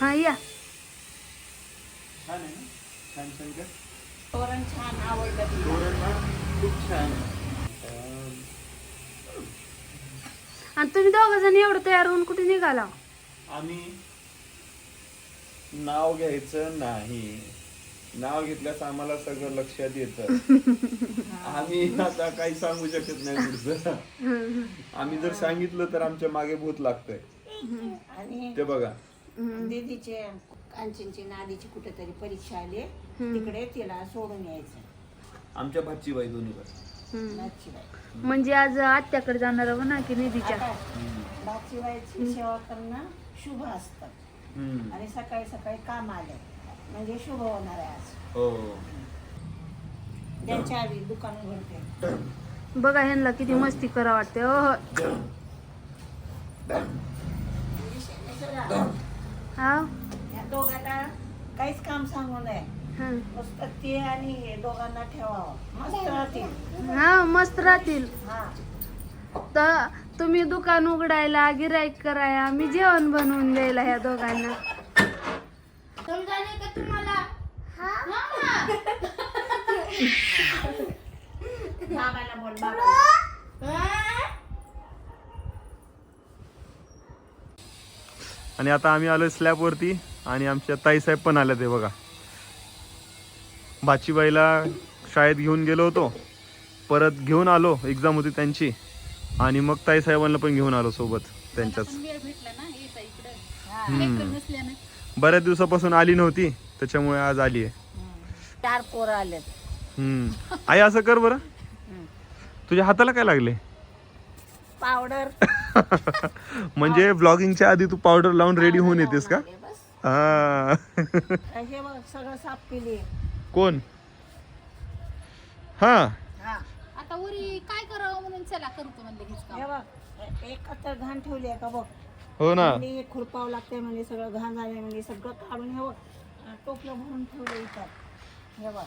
हा या. छान आहे ना? छान शंकर तोरण छान आवडलं तिला. तोरण ना खूप छान आहे. आणि तुम्ही दोघ जण एवढं तयार होऊन कुठे निघाला? आम्ही नाव घ्यायचं नाही. नाव घेतल्यास आम्हाला सगळं लक्षात येतं. आम्ही आता काही सांगू शकत नाही पुढचं. आम्ही जर सांगितलं तर आमच्या मागे भूत लागतंय. आणि ते बघा. दीदीचे कांचनची नादीची कुठेतरी परीक्षा आली. तिकडे तिला सोडून यायचं. आमच्या भाची बाई दोन्ही पण. म्हणजे आज आत्याकडे जाणार आहो ना की निधीच्या? आता नाचीबाईची सेवा करणं शुभ असतं. हम्म. आणि सकाळी सकाळी काम आले. म्हणजे शुभ होणार आहे आज. हो. त्यांच्या आधी दुकान उघडते बघा ह्यांना किती मस्ती करा वाटते ओह हा या दोघांना काहीच काम सांगू नये. हा. नुसतं ते आणि हे दोघांना ठेवावं. मस्त राहतील. हा मस्त राहतील. हा. तर तुम्ही दुकान उघडायला गिराईक कराया मी जेवण बनवून द्यायला ह्या दोघांना. समजाले का तुम्हाला? बाबाला बोल बाबा आणि आता आम्ही आलोय स्लॅब वरती आणि आमच्या ताईसाहेब पण आल्या ते बघा. बाचीबाईला शाळेत घेऊन गेलो होतो. परत घेऊन आलो एक्झाम होती त्यांची. आणि मग ताईसाहेबांना पण घेऊन आलो सोबत त्यांच्याच. बऱ्याच दिवसापासून आली नव्हती त्याच्यामुळे आज आली आहे. चार पोरं. आई असं कर बरं. तुझ्या हाताला काय लागले? पावडर. म्हणजे ब्लॉगिंगच्या आधी तू पावडर लावून रेडी होऊन येतेस का? हा हे बघ सगळं साफ केली. कोण? हा. हा. आता उरी काय करावं म्हणून चला करतो म्हणले हेच काम? हे बघ एक तर घाण ठेवली आहे का बघ? हो ना. म्हणजे खुरपावं लागते म्हणजे सगळं घाण झाले म्हणजे सगळं काढून हे बघ टोपलं भरून ठेवलं इथं. हे बघ.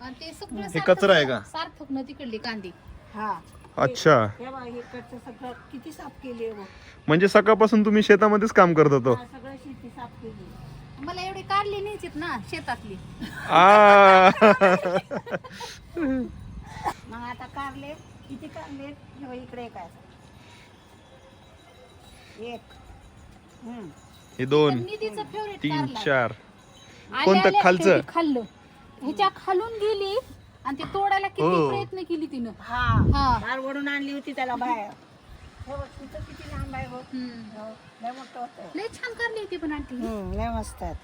आणि ते सगळं हे कचरा आहे का? सार्थक न तिकडली कांदी. हा. अच्छा. हे बघ इकडचं सगळं किती साफ केली म्हणजे सकाळपासून तुम्ही शेतामध्येच काम करत होतो? हा, सगळं शेती साफ केली मला एवढे काढली नाहीचीत ना शेतातली. आ. मग आता कारले किती कारले हे बघ इकडे एक आहे. एक. हम्म. हे दोन निधीचं फेवरेट तीन चार. कोणतं खालचं? खाल्लं. ह्याच्या खालून गेली आणि ते तोडायला किती हो. प्रयत्न केली तिनं. हा. हा. ओढून आणली होती त्याला बाहेर. हे बघ तिथं किती लांब आहे बघ हम्म. हो, लय मोठं होतं लय छान कारली होती पण आंटी. हम्म, लय मस्त आहेत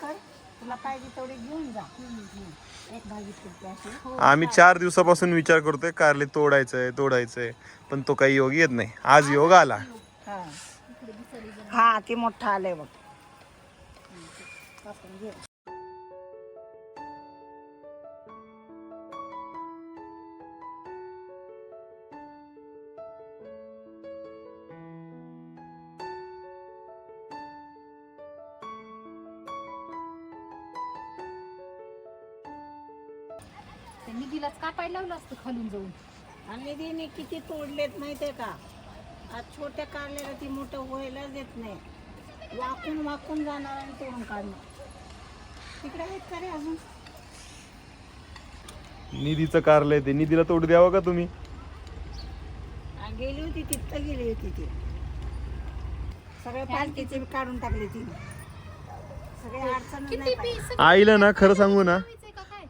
कर तुला पाहिजे तेवढी घेऊन जा. एक भाजी पुरते अशी. आम्ही चार दिवसापासून विचार करतोय कारले तोडायचंय तोडायचंय पण तो काही योग येत नाही. आज योग आला. हा. हा ते मोठं आलंय बघ. कापायला लावलं असतं खालून जाऊन. आणि तिने किती तोडलेत माहितीये का? आज छोट्या कारल्याला ती मोठं व्हायलाच देत नाही. वाकून वाकून जाणार आणि तोडून काढणार तिकडे आहेत का रे अजून? निधीचं कारलंय ते. निधीला तोड द्यावं का तुम्ही? आ, गेली होती तिथं गेली होती ती. सगळे पालखीचे काढून टाकले तिने. सगळे अडचण. आईला ना खरं सांगू ना.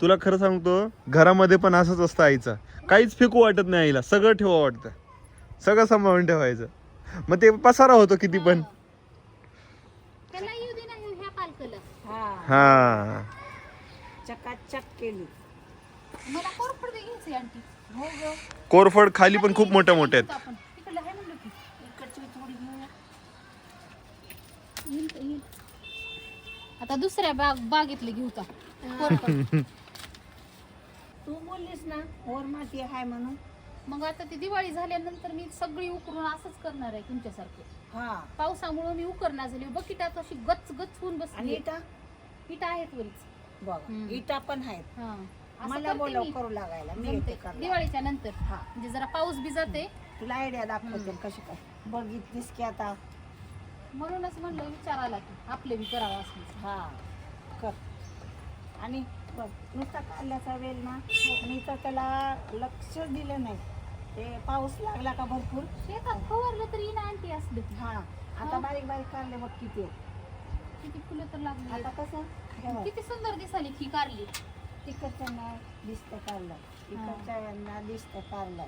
तुला खरं सांगतो घरामध्ये पण असंच असतं आईचं. काहीच फेकू वाटत नाही आईला. सगळं ठेवा वाटतं. सगळं सांभाळून ठेवायचं. मग ते पसारा होतो किती पण. त्याला येऊ दे ना ह्या पालकला हा. हा. चकाचक केली. मला कोरफड दे घ्यायचंय आंटी. हो गं. कोरफड खाली पण खूप मोठ्या मोठ्या आहेत. आपण. तिकडलं आहे म्हणलं की. इकडची थोडी घेऊया येईल का येईल. आता दुसऱ्या बाग बागेतले घेऊ का? कोरफड. तू बोललीस ना ओर माती आहे म्हणून. मग आता ती दिवाळी झाल्यानंतर मी सगळी उकरून असंच करणार आहे तुमच्यासारखं. हा. पावसामुळे मी उकरणार झाली. बकिटात अशी गच गच होऊन आणि बसली इटा? इटा आहेत वरीच. बघ हम्म. इटा पण आहेत. हा. असं मला करते बोलव मी. करू लागायला. मी जमते. येते करायला. दिवाळीच्या नंतर. हा. म्हणजे जरा पाऊस बी जाते तुला आयडिया दाखवते कशी काय. बघितलीस की आता. म्हणूनच म्हणलं विचारायला की आपले बी करावं असं. हा. कर. आणि बघ नुसता कारल्याचा वेल ना मी तर त्याला लक्ष दिलं नाही. ते पाऊस लागला का भरपूर? शेतात फवारलं तरी ना आणटी असलं. हा आता बारीक बारीक कारले बघ किती. आहे. किती फुलं तर लागली. आता कसं? हे बघ, किती सुंदर दिसाली ही कारली. तिकडच्यांना दिसतं कारलं. इकडच्या दिसतं कारलं.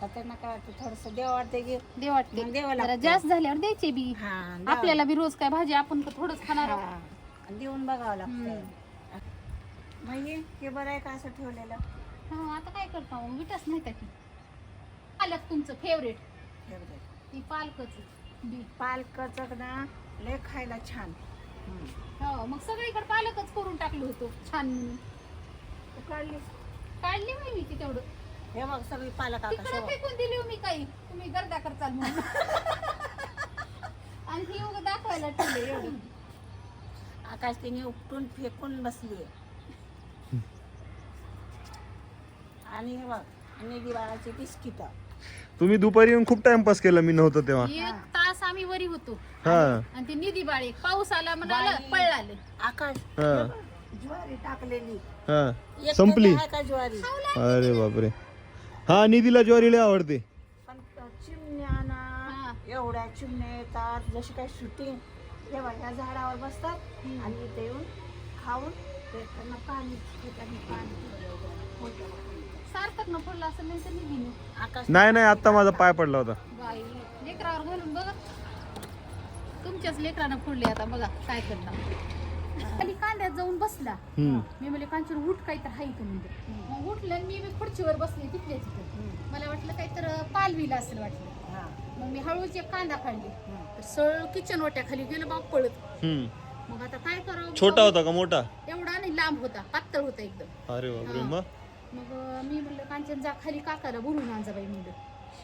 तर त्यांना काय वाटतं थोडस देव वाटते की दे वाटते मग द्यावं जरा लागतं. जास्त झाल्यावर द्यायचे बी. हा आपल्याला बी रोज काय भाजी आपण तर थोडंच खाणार आहोत. हा, देऊन बघावं लागतं मग हे हे बरं आहे का असं ठेवलेलं? हा आता काय करता मग विटच नाही त्या की पालक तुमचं फेवरेट हे बघ. ती पालकच. बी पालकचं ना लय खायला छान. हम्म. हो मग सगळीकडे पालकच करून टाकलं होतं. छान. म्हणून तू काढलीस काढली मी ती तेवढं. हे बघ सगळी पालक तिकडे. फेकून दिली हो मी काही. तुम्ही गर्दा करचाल म्हणून. आणि ती उगा दाखवायला ठेवले एवढं. आकाश तिने उपटून फेकून बसली आणि हे बघ आणि दिवाळाची बिस्किट. तुम्ही दुपारी येऊन खूप टाइमपास केला मी नव्हतो तेव्हा. एक तास आम्ही वरी होतो. हा. आणि ते निधी बाळे पाऊस आला म्हणाला बाई. पळालं. आकाश हा. हे बघ, ज्वारी टाकलेली. हा. संपली. आहे का ज्वारी? अरे बापरे. हा निधीला ज्वारी लय आवडते. पण चिमण्या ना हा. एवढ्या चिमण्या येतात जशी काय शूटिंग तेव्हा ह्या झाडावर बसतात आणि इथे येऊन खाऊन ते त्यांना पाणी पितात, पाणी पितात. सार्थक न पडलं असं नाही तर आकाश नाही नाही आता माझा पाय पडला होता. बाई लेकरावर घालून बघा. तुमच्याच लेकरानं फोडले आता बघा काय करणार. खाली कांद्यात जाऊन बसला. हम्म. मी म्हणले कांचन उठ काय तर हाय इथं म्हणजे मग उठलं आणि मी बी खुर्चीवर बसले तिथल्या तिथं मला वाटलं काय तर पालवीला असेल वाटलं. हा. मग मी हळूच एक कांदा काढली. तर सळ किचन वाट्या खाली गेलं बाप पळत. हम्म. मग आता काय करावं? छोटा होता का मोठा? एवढा नाही लांब होता. पातळ होता एकदम. अरे बापरे. मग? मग मी म्हणलं कांचन जा खाली काकाला बोलून आणजा बाई म्हणलं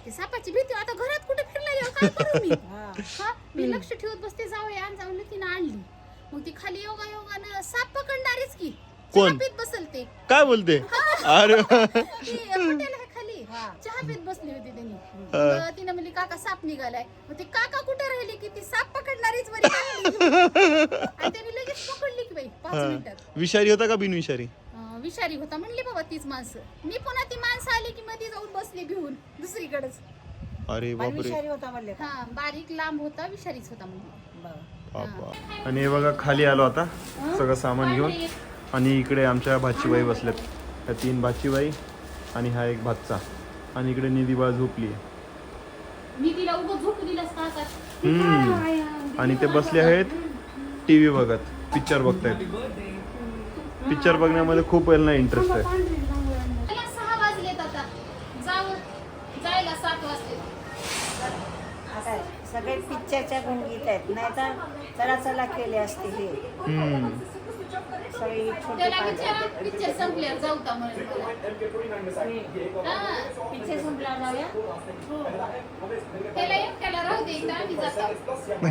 ते सापाची भीती आता घरात कुठे फिरला काय करू मी? हा. हा मी लक्ष ठेवत बसते जाऊया आण जाऊन तिनं आणली. मग ती खाली योगा योगानं साप पकडणारच की. कोण? चहा पीत बसल ते. काय बोलते? अरे ती हॉटेल आहे खाली. हा. चहा पीत बसली होती त्यांनी. मग तिनं म्हणली काका साप निघालाय. मग ती काका कुठे राहिली की ती साप पकडणारीच बरी लागली. आणि त्यांनी लगेच पकडली की बाई पाच हा. मिनिटात. विषारी होता का बिनविषारी? विषारी होता. म्हणली बाबा तीच माणसं. मी पुन्हा ती माणसं आली की मध्ये जाऊन बसली भिवून दुसरीकडेच. अरे बापरे. विषारी होता म्हणले का? हा बारीक लांब होता विषारीच होता म्हणजे बरं. बापा. आणि हे बघा खाली आलो आता सगळं सामान घेऊन. आणि इकडे आमच्या भाचीबाई बसल्यात ह्या तीन भाचीबाई आणि हा एक भातचा. आणि इकडे निधी बाळ झोपली मी तिला उभं झोपू दिलंस का आता. हम्म. आणि ते बसले आहेत. टी व्ही बघत पिक्चर बघतायत. पिक्चर बघण्यामध्ये खूप यांना इंटरेस्ट आहे. त्याला सहा वाजलेत आता. जाऊ जायला सात वाजले. आता सगळे पिक्चरच्या गुणगीत आहेत. नाही तर चला चला केले असते हे. हम्म. सगळी छोटी त्याला पात्र विचारा पिक्चर संपल्यावर जाऊ का म्हणून हा, पिक्चर संपला जाऊया? त्याला एकट्याला राहू दे इथं आम्ही जातो.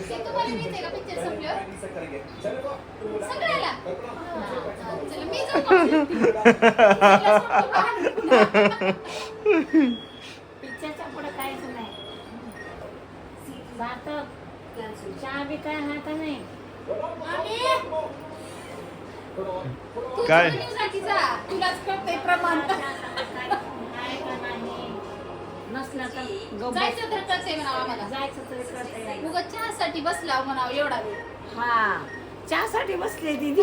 ते तुम्हाला माहितीये का पिक्चर संपल्यावर? सगळ्याला? हा, हा, चला मी जाऊ का? पिक्चरच्या पुढे काहीच नाही. जातं चहा बी काय हा नाही. काय? तुलाच कळतंय प्रमाण. आहे का नाही नसला तर गप्प जायचं तर कळतंय म्हणावं आम्हाला. जायचं तरी करता उगा चहासाठी बसला म्हणावं एवढा वेळ. हा. चहासाठी बसले दीदी.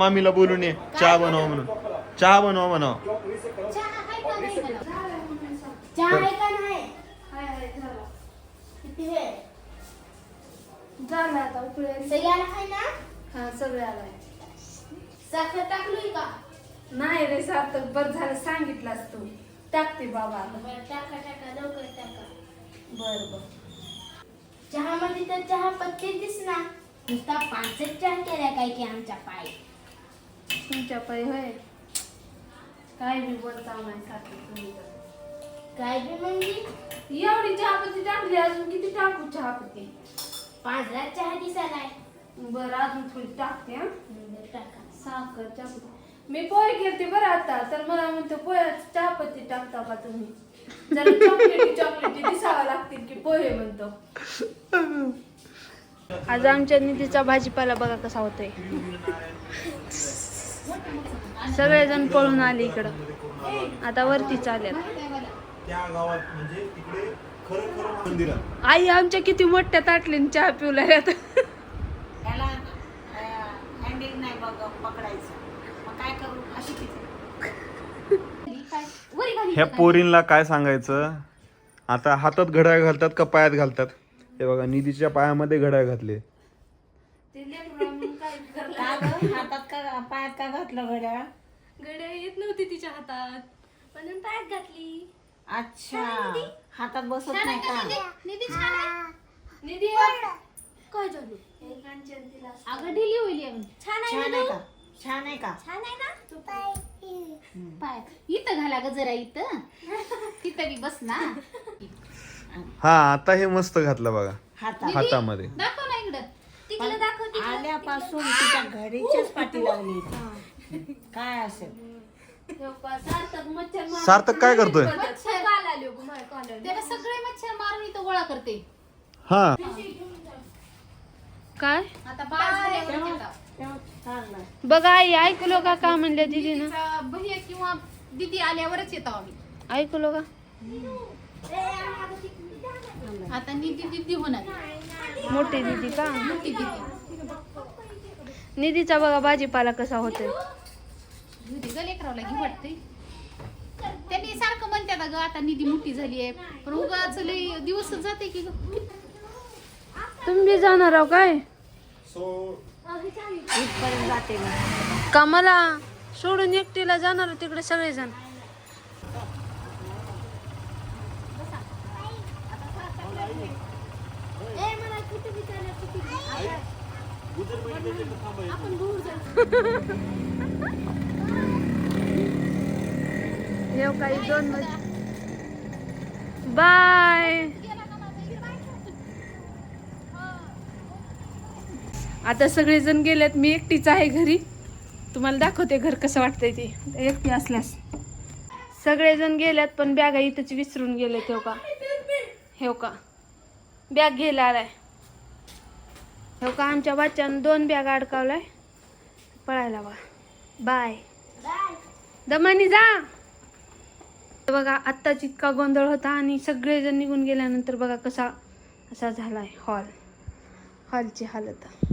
मामीला बोलून ये. चहा बनवा म्हणून. चहा बनवा म्हणाव. चहा आहे का नाही? चहा आहे का नाही हाय हाय झाला. किती वेळ झालं आता उकळे सगळ्याला आहे ना? हा सगळे आलाय साखर टाकलोय का? नाही रे सार्थक बर झालं सांगितलंस तू. टाकते बाबा बरं टाका टाका लवकर टाका. बर बर. चहामध्ये तर चहा पत्ती दिसना नुसता पाचच चहा केल्या काय की आमच्या पाय? तुमच्या पायी होय? काय बी बोलता नाही सारखं तुम्ही तर. काय बी म्हणजे? एवढी चहापत्ती टाकली अजून किती टाकू चहापत्ती पांढरा चहा दिसालाय बरं अजून थोडी टाकते हा. टाका. साखर चहापत्ती मी पोहे केलते बरं आता तर मला म्हणतो पोह्यात चहापत्ती टाकता का तुम्ही? जरा चॉकलेटी चॉकलेटी दिसावं लागतील की पोहे म्हणतो. आज आमच्या निधीचा भाजीपाला बघा कसा होतोय. सगळेजण पळून आले इकडं. आता वरती चालेल त्या गावात म्हणजे तिकडे खरं खरं मंदिरात. आई आमच्या किती मोठ्या ताटलीन चहा पिवला त्याला हँडल नाही बघ पकडायचं मग काय करू अशी किती वरी घाली ह्या पोरींला काय सांगायचं? आता हातात घड्याळ घालतात का पायात घालतात? हे बघा निधीच्या पायामध्ये घड्याळ घातले. का? हातात का पायात का घातलं घड्याळ? येत नव्हती तिच्या हातात. पण पायात घातली. अच्छा. हातात बसत नाही का? निधी. छान आहे. निधी काय झालं? अगं ढिली होईल या. छान आहे का? छान आहे का? छान आहे ना? पाय. इथं घाला ग जरा इथं. तिथं बी बस ना. हा आता हे मस्त घातलं बघा. हातात हातामध्ये. दाखव ना इकडं. तिकडे दाखव आल्यापासून तिच्या घडीच्याच पाठी लागली इथे. काय असेल? सार्थक मच्छर मारून सार्थक काय करतोय? मच्छर त्याला सगळे मच्छर मारून इथं गोळा करते. हा. काय? आता बाळ झाल्यावर येतात. बघा आई ऐकलो का का म्हणल्या दिदीनं भैया किंवा दिदी आल्यावरच येतो आम्ही. ऐकलो का? आता निधी दिदी होणार. मोठी दिदी का? मोठी दिदी. निधीचा बघा भाजीपाला कसा होतोय. वाटते त्यांनी सारखं म्हणतात ग आता निधी मोठी झाली आहे. पण उगाच लय दिवसच जाते की तुम्ही जाणार आहो काय? इथपर्यंत जाते ना का मला सोडून एकटीला जाणार तिकडे सगळेजण. येऊ काही दोन बाय. आता सगळेजण गेलेत मी एकटीच आहे घरी. तुम्हाला दाखवते घर कसं वाटतंय ते. एकटी असल्यास. सगळेजण गेल्यात पण बॅगा इथंच विसरून गेले ठेव का? हेव का? बॅग घ्यायला आलाय. हेव का? आमच्या बच्च्यानं दोन बॅग अडकावलाय. पळायला बा बाय. दमानी जा. बघा आत्ताच इतका गोंधळ होता आणि सगळेजण निघून गेल्यानंतर बघा कसा असा झालाय हॉल. हॉलची हालत.